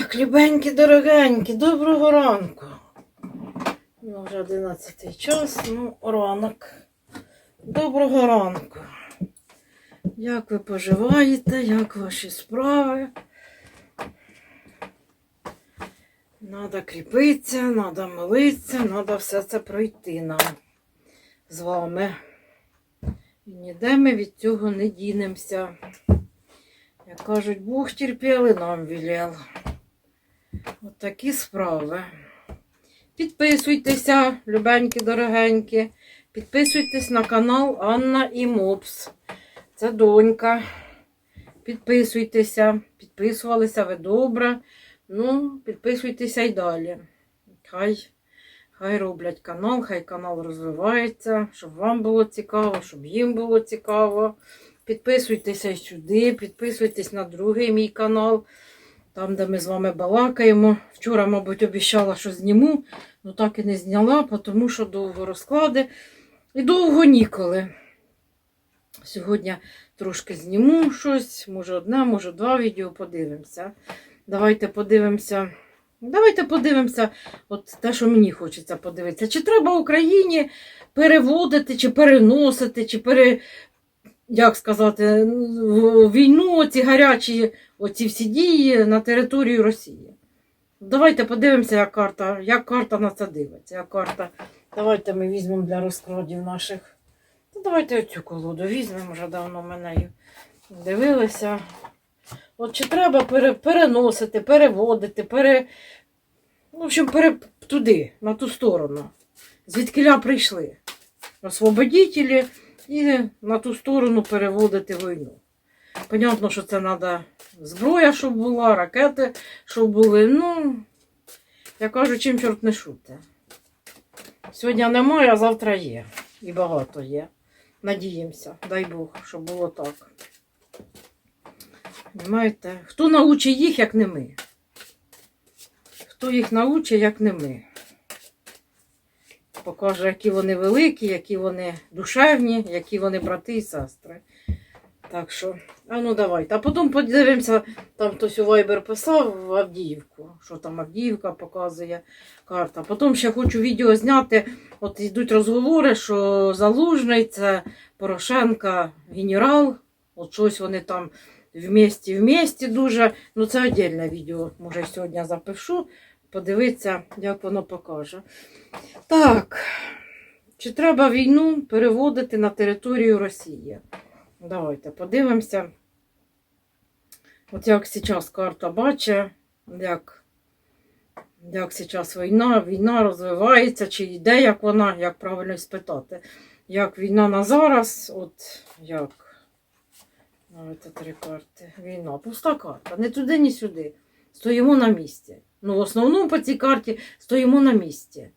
Так, любенькі, дорогенькі, доброго ранку. Ну, вже 11 час, ну, ранок. Доброго ранку. Як ви поживаєте, як ваші справи? Надо кріпитися, надо молитися, надо все це пройти нам з вами. І ніде ми від цього не дінемося. Як кажуть, Бог терпів і нам велел. От справи. Підписуйтеся, любенькі, дорогенькі. Підписуйтесь на канал Анна і Мопс. Це донька. Підписуйтеся, підписувалися ви добре. Ну, підписуйтеся й далі. Хай, хай роблять канал, хай канал розвивається, щоб вам було цікаво, щоб їм було цікаво. Підписуйтеся сюди, підписуйтесь на другий мій канал, там, де ми з вами балакаємо. Вчора, мабуть, обіцяла, що зніму, але так і не зняла, тому що довго розклади і довго ніколи. Сьогодні трошки зніму щось, може одне, може два відео подивимося. Давайте подивимося. Давайте подивимося, от те, що мені хочеться подивитися. Чи треба Україні переводити, чи переносити, чи пере, як сказати, війну, ці гарячі оці всі дії на територію Росії. Давайте подивимося, як карта, як карта на це дивиться. Як карта. Давайте ми візьмемо для розкладів наших. Ну, давайте оцю колоду візьмемо, вже давно ми нею дивилися. От чи треба пере, переносити, переводити, пере, в общем, пере, туди, на ту сторону. Звідкиля прийшли освободітелі і на ту сторону переводити війну. Понятно, що це треба зброя, щоб була, ракети, щоб були. Ну, я кажу, чим чорт не шути. Сьогодні немає, а завтра є. І багато є. Надіємося, дай Бог, щоб було так. Понимаєте? Хто научить їх, як не ми? Хто їх научить, як не ми? Покаже, які вони великі, які вони душевні, які вони брати і сестри. Так що, а ну давайте. А потім подивимося, там хтось у Viber писав в Авдіївку, що там Авдіївка показує карта. Потім ще хочу відео зняти. От йдуть розговори, що Залужний це Порошенка генерал. От щось вони там вместе дуже. Ну це віддільне відео. Може сьогодні запишу. Подивитися, як воно покаже. Так, чи треба війну переводити на територію Росії? Давайте подивимося. От як зараз карта бачить, як, як зараз війна, війна розвивається, чи йде, як вона, як правильно спитати. Як війна на зараз, от як. Давайте три карти. Війна. Пуста карта. Не туди, ні сюди. Стоїмо на місці. Ну, в основному по цій карті стоїмо на місці.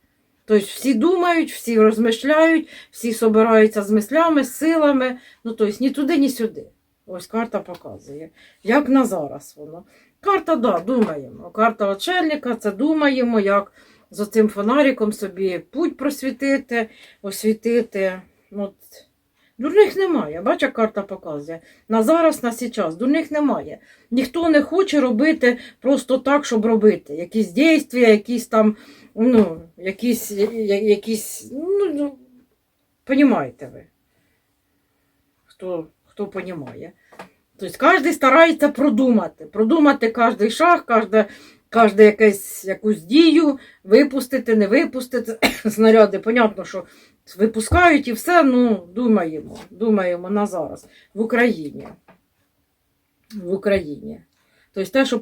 Тобто всі думають, всі розмишляють, всі собираються з мислями, з силами. Ну, тобто ні туди, ні сюди. Ось карта показує. Як на зараз воно. Карта, да, думаємо. Карта очельника, це думаємо, як з оцим фонариком собі путь просвітити, освітити. От. Дурних немає. Бача, карта показує. На зараз, на сейчас. Дурних немає. Ніхто не хоче робити просто так, щоб робити. Якісь дійства, якісь там, ну, якісь, якісь, ну, ну, понімаєте ви. Хто, хто понімає. Тобто кожен старається продумати. Продумати кожний шаг, кожне, кожне якесь, якусь дію, випустити, не випустити снаряди. Понятно, що випускають і все, ну, думаємо, думаємо на зараз. В Україні. В Україні. Тобто те, що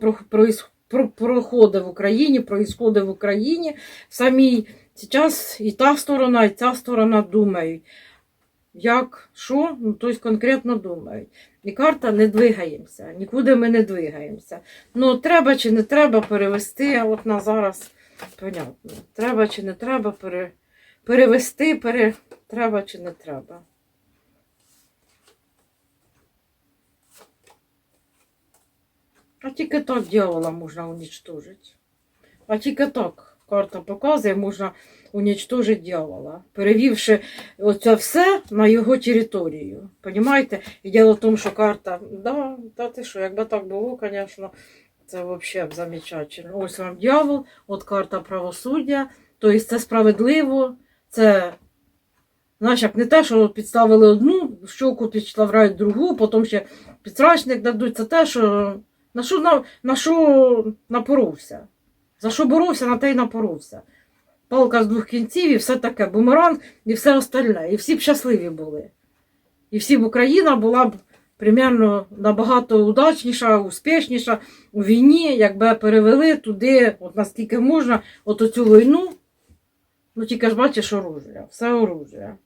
проходить в Україні, проїсходить в Україні, самій зараз і та сторона, і ця сторона думають. Як, що, ну, тобто конкретно думають. І карта не двигаємося, нікуди ми не двигаємося. Ну, треба чи не треба перевести, а от на зараз, понятно, треба чи не треба пере, перевести, пере, треба чи не треба. А тільки так дьявола можна уничтожити. А тільки так карта показує, можна уничтожити дьявола, перевівши оце все на його територію. Понімаєте? І діло в тому, що карта, да, та ти що, якби так було, звісно, Це взагалі замечательно. Ось вам дьявол, от карта правосуддя. Тобто це справедливо, це, знаєш, як не те, що підставили одну щоку, підставляють другу, потім ще підсрачник дадуть. Це те, що на що, на, на що напоровся. За що боровся, на те й напоровся. Палка з двох кінців і все таке, бумеранг і все остальне. І всі б щасливі були. І всі б Україна була б примерно набагато удачніша, успішніша у війні, якби перевели туди, от наскільки можна, от оцю війну. Ну тільки ж бачиш оружие, все оружие.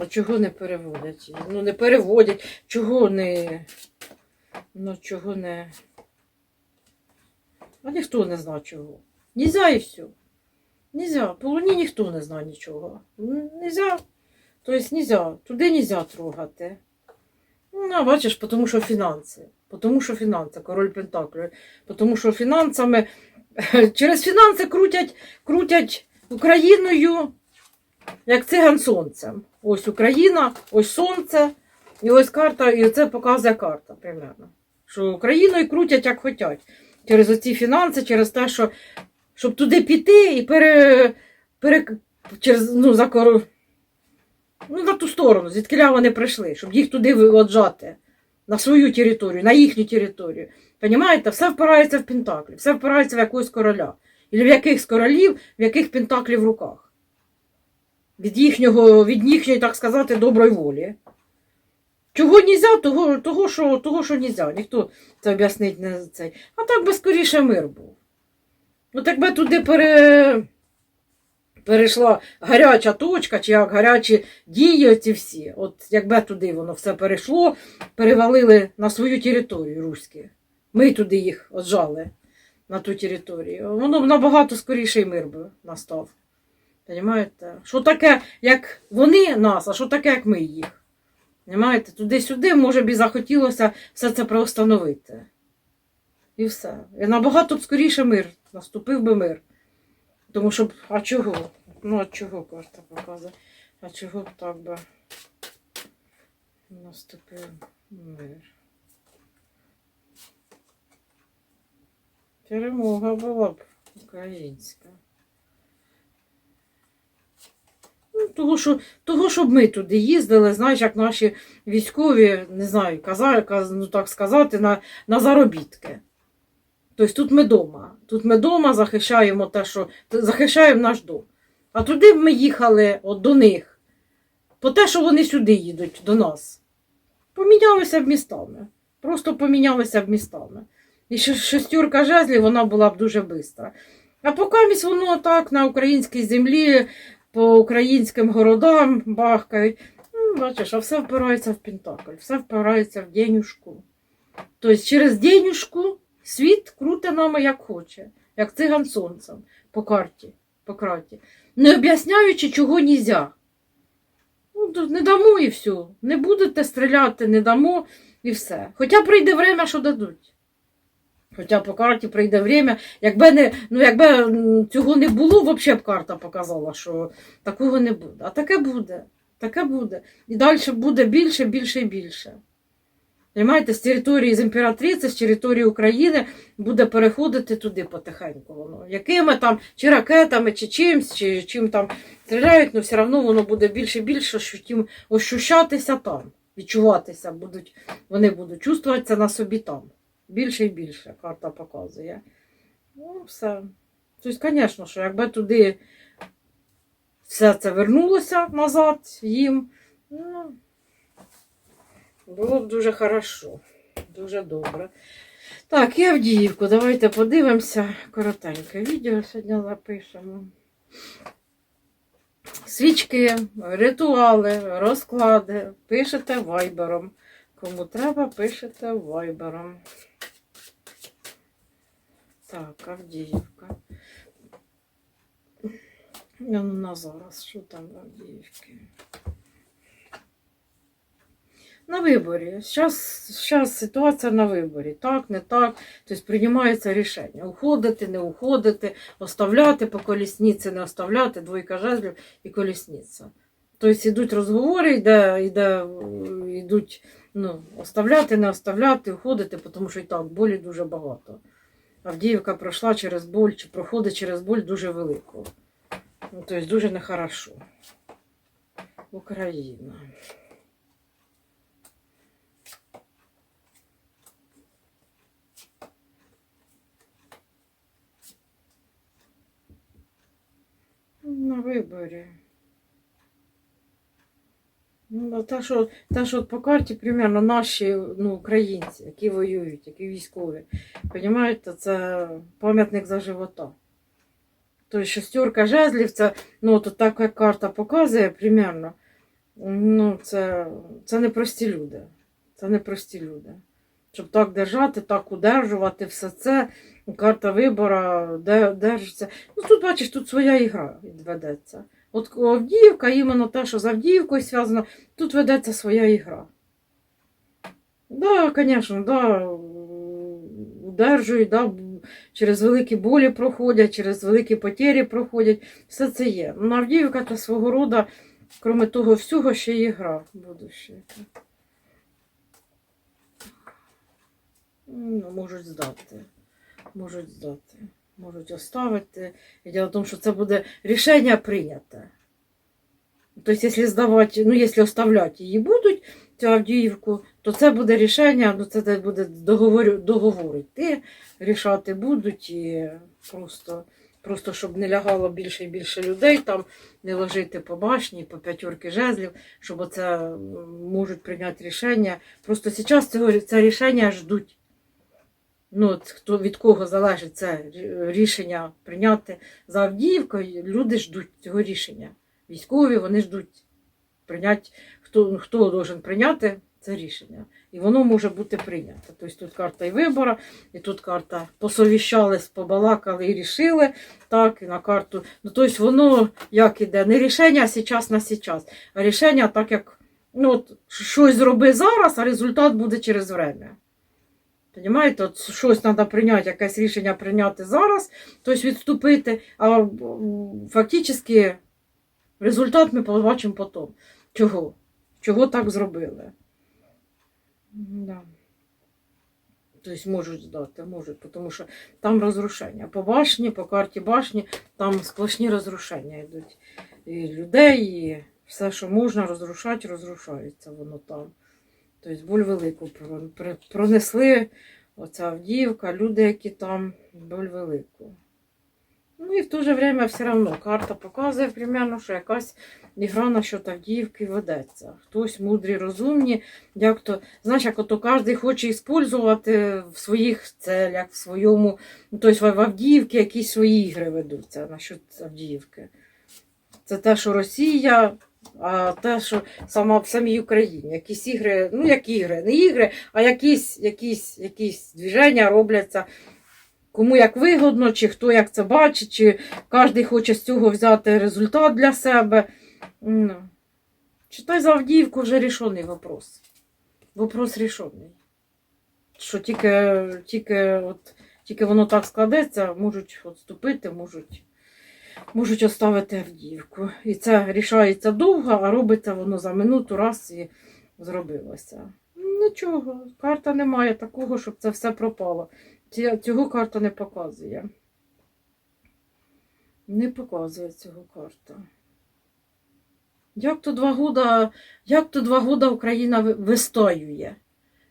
А чого не переводять? Ну не переводять, чого не. Ну чого не. А ніхто не знає чого. Нельзя і все. Нельзя. По луні ніхто не знає нічого. Нельзя. Тобто нельзя. Туди нельзя трогати. Ну, бачиш, тому що фінанси. Тому що фінанси, король Пентаклів. Тому що фінансами через фінанси крутять, крутять Україною, як циган сонцем. Ось Україна, ось сонце, і ось карта, і це показує карта примерно. Що Україною крутять як хочуть. Через оці фінанси, через те, що щоб туди піти і пере, пере, через, ну, за кору, ну, на ту сторону, звідки вони прийшли, щоб їх туди виоджати на свою територію, на їхню територію. Понімаєте, все впирається в пентаклі, все впирається в якогось короля. І в яких королів, в яких пентаклі в руках. Від їхнього, від їхньої, так сказати, доброї волі. Чого нельзя, того, того, що, того, що нельзя. Ніхто це об'яснить не цей. А так би скоріше мир був. Ну так би туди пере... перейшла гаряча точка, чи як гарячі дії ці всі. От якби туди воно все перейшло, перевалили на свою територію руські. Ми туди їх отжали на ту територію. Воно б набагато скоріший мир би настав. Понимаєте? Що таке, як вони нас, а що таке, як ми їх? Понимаєте? Туди-сюди, може б і захотілося все це проустановити. І все. І набагато б скоріше мир. Наступив би мир. Тому що, а чого? Ну, а чого карта показує? А чого б так би наступив мир? Перемога була б українська. Ну, того, що, того, щоб ми туди їздили, знаєш, як наші військові, не знаю, казали, каз, ну так сказати, на, на заробітки. Тобто тут ми вдома. Тут ми вдома захищаємо те, що захищаємо наш дом. А туди ми їхали от до них. По те, що вони сюди їдуть до нас. Помінялися б містами. Просто помінялися б містами. І що шестерка жезлів вона була б дуже швидка. А поки місь воно так на українській землі, по українським городам бахкають. Ну, бачиш, а все впирається в Пентакль, все впирається в денюшку. Тобто через денюшку світ круте нами як хоче, як циган сонцем по карті, по карті. Не об'ясняючи, чого нельзя. Ну, не дамо і все. Не будете стріляти, не дамо і все. Хоча прийде время, що дадуть. Хоча по карті прийде время, якби не, ну, якби цього не було, взагалі б карта показала, що такого не буде. А таке буде. Таке буде. І далі буде більше, більше і більше. Понимаєте, з території з імператриці, з території України буде переходити туди потихеньку воно. Якими там, чи ракетами, чи чимсь, чи чим там стріляють, але все одно воно буде більше і більше, тим ощущатися там, відчуватися будуть, вони будуть чувствуватися на собі там. Більше і більше карта показує. Ну, все. Тобто, звісно, що якби туди все це вернулося назад їм, ну, було б дуже хорошо, дуже добре. Так, і Авдіївку, давайте подивимося. Коротеньке відео сьогодні запишемо. Свічки, ритуали, розклади. Пишете вайбером. Кому треба, пишете вайбером. Так, Авдіївка. Ну, на зараз, що там в Авдіївці? На виборі. Зараз ситуація на виборі. Так, не так. Тобто приймається рішення. Уходити, не уходити, оставляти по колісниці, не оставляти, двойка жезлів і колісниця. Тобто йдуть розговори, йде, йде, йдуть Ну, оставляти, не оставляти, уходити, тому що і так болі дуже багато. Авдіївка пройшла через боль, чи проходить через боль дуже велику. Ну, тобто дуже нехорошо. Україна. На виборі. Ну, та, що, та, що по карті, примерно, наші ну, українці, які воюють, які військові, розумієте, це пам'ятник за живота. Тобто шестерка жезлів, це, ну, от так як карта показує, примерно, ну, це, це не прості люди. Це не прості люди. Щоб так держати, так удержувати все це, карта вибора, де держиться. Ну тут бачиш, тут своя ігра ведеться. От Авдіївка, іменно те, що з Авдіївкою зв'язано, тут ведеться своя ігра. Да, звісно, да, удержують, да, через великі болі проходять, через великі потері проходять. Все це є. Ну, Авдіївка це свого роду, крім того всього, ще й ігра будуща. Ну, можуть здати. Можуть здати. Можуть оставити. І діло в тому, що це буде рішення прийняте. Тобто, якщо здавати, ну, якщо оставляти її будуть, цю Авдіївку, то це буде рішення, ну це буде договор, договор йти, рішати будуть і просто, просто щоб не лягало більше і більше людей, там не ложити по башні, по п'ятерки жезлів, щоб оце можуть прийняти рішення. Просто зараз цього це рішення ждуть. Ну, хто від кого залежить це рішення прийняти за Авдіївкою, люди ждуть цього рішення. Військові вони ждуть прийняти, хто, хто должен прийняти це рішення. І воно може бути прийнято. Тобто тут карта і вибора, і тут карта посовіщались, побалакали і рішили. Так, і на карту. Ну, тобто воно як іде, не рішення сейчас на сейчас, а рішення так, як ну, от, щось зроби зараз, а результат буде через время. Понімаєте, от щось треба прийняти, якесь рішення прийняти зараз, тобто відступити, а фактично результат ми побачимо потім. Чого? Чого так зробили? Да. Тобто можуть здати, можуть, тому що там розрушення. По башні, по карті башні, там сплошні розрушення йдуть. І людей, і все, що можна розрушати, розрушається воно там. Тобто боль велику пронесли оця Авдіївка, люди, які там, боль велику. Ну і в то же время все одно карта показує примерно, що якась ігра на що Авдіївки ведеться. Хтось мудрі, розумні, як то, знаєш, як ото кожен хоче використовувати в своїх целях, в своєму, тобто в Авдіївці якісь свої ігри ведуться насчет Авдіївки. Це те, що Росія, а те, що сама в самій Україні. Якісь ігри, ну як ігри, не ігри, а якісь, якісь, якісь движення робляться. Кому як вигодно, чи хто як це бачить, чи кожен хоче з цього взяти результат для себе. Ну. Читай за Авдіївку вже рішений вопрос. Вопрос рішений. Що тільки, тільки, от, тільки воно так складеться, можуть відступити, можуть, можуть оставити Авдіївку. І це рішається довго, а робиться воно за минуту раз і зробилося. Нічого, карта немає такого, щоб це все пропало. Цього карта не показує. Не показує цього карта. Як то два года, як то два года Україна вистоює?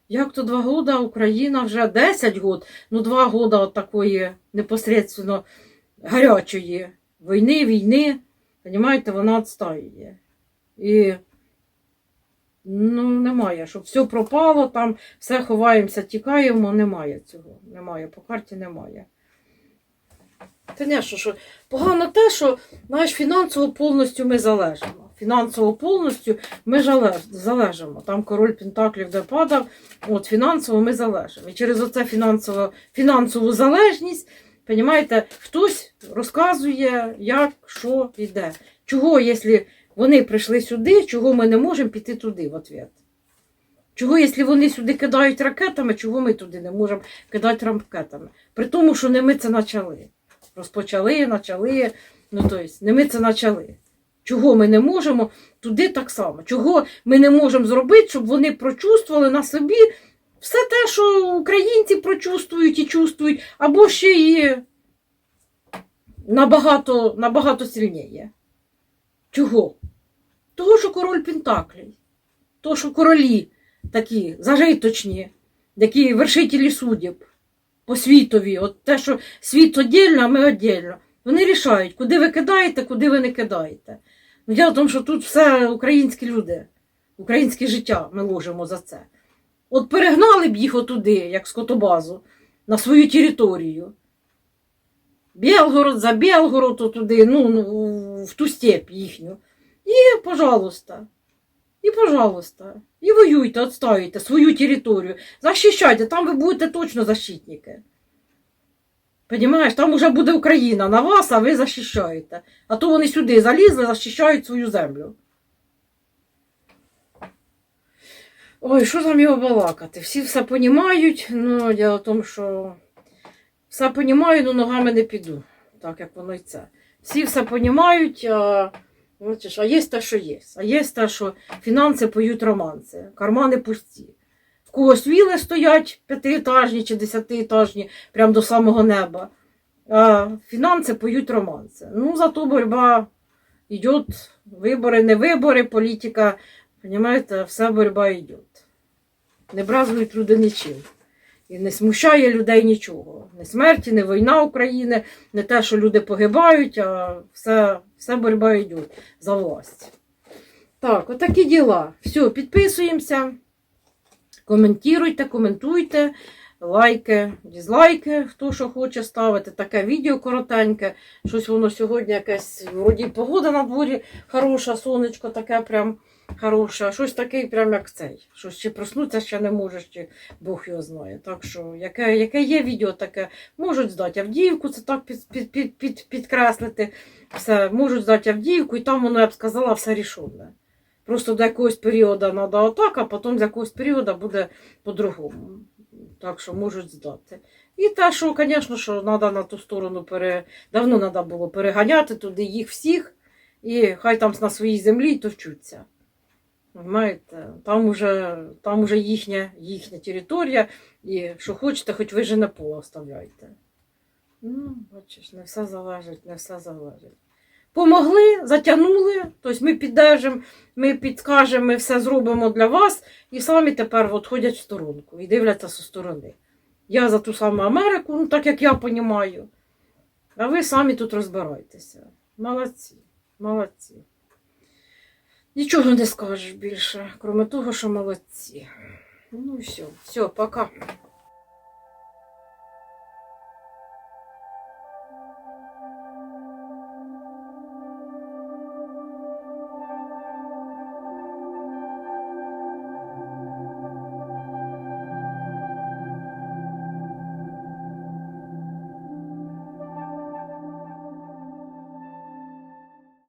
Як то два года Україна вже 10 год, ну два года от такої непосредственно гарячої війни, війни, розумієте, вона відстоює. І ну, немає, щоб все пропало, там все ховаємося, тікаємо, немає цього. Немає, по карті немає. Звісно, що погано те, що знаєш, фінансово повністю ми залежимо. Фінансово повністю ми залежимо. Там король Пентаклів де падав, от фінансово ми залежимо. І через оце фінансово, фінансову залежність, розумієте, хтось розказує, як, що йде. Чого, якщо вони прийшли сюди, чого ми не можемо піти туди в ответ? Чого, якщо вони сюди кидають ракетами, чого ми туди не можемо кидати ракетами? При тому, що не ми це почали. Розпочали, почали, ну тобто, не ми це почали. Чого ми не можемо туди так само? Чого ми не можемо зробити, щоб вони прочувствували на собі все те, що українці прочувствують і чувствують, або ще і набагато, набагато сильніє. Чого? Того, що король Пентаклей, того, що королі такі зажиточні, які вершителі суддів по світові, от те, що світ одільно, а ми одільно. Вони рішають, куди ви кидаєте, куди ви не кидаєте. Ну, діло в тому, що тут все українські люди, українське життя ми ложимо за це. От перегнали б їх отуди, як скотобазу, на свою територію. Білгород за Білгород отуди, ну, ну, в ту степь їхню. І, пожалуйста, і, пожалуйста, і воюйте, отстаюйте свою територію. Захищайте, там ви будете точно защитники. Понимаєш, там вже буде Україна на вас, а ви захищаєте. А то вони сюди залізли, захищають свою землю. Ой, що там його балакати? Всі все понімають, ну, діло в тому, що все понімаю, але ногами не піду, так як воно й це. Всі все понімають, а, бачиш, а є те, що є. А є те, що фінанси поють романси, кармани пусті. В когось віли стоять п'ятиетажні чи десятиетажні, прямо до самого неба. А фінанси поють романси. Ну, зато боротьба йде, вибори, не вибори, політика, розумієте, вся боротьба йде. Не бразують люди нічим. І не смущає людей нічого. Не смерті, не війна України, не те, що люди погибають, а все, все боротьба йде за власть. Так, отакі діла. Все, підписуємося, коментуйте, коментуйте, лайки, дізлайки, хто що хоче ставити. Таке відео коротеньке. Щось воно сьогодні якесь, вроді погода на дворі хороша, сонечко таке прям хороше, а щось таке прям як цей. Щось чи проснутися ще не можеш, чи Бог його знає. Так що, яке, яке є відео таке, можуть здати Авдіївку, це так під, під, під, під, підкреслити. Все, можуть здати Авдіївку, і там воно, я б сказала, все рішене. Просто до якогось періоду треба отак, а потім з якогось періоду буде по-другому. Так що можуть здати. І те, що, звісно, що треба на ту сторону пере... давно треба було переганяти туди їх всіх, і хай там на своїй землі товчуться. Понимаєте? Там уже, там уже їхня, їхня територія, і що хочете, хоч ви же на поле оставляйте. Ну, бачиш, не все залежить, не все залежить. Помогли, затягнули, тобто ми піддержимо, ми підскажемо, ми все зробимо для вас, і самі тепер от ходять в сторонку і дивляться зі сторони. Я за ту саму Америку, ну так як я розумію. А ви самі тут розбирайтеся. Молодці, молодці. Нічого не скажеш більше, крім того, що молодці. Ну все, все, пока.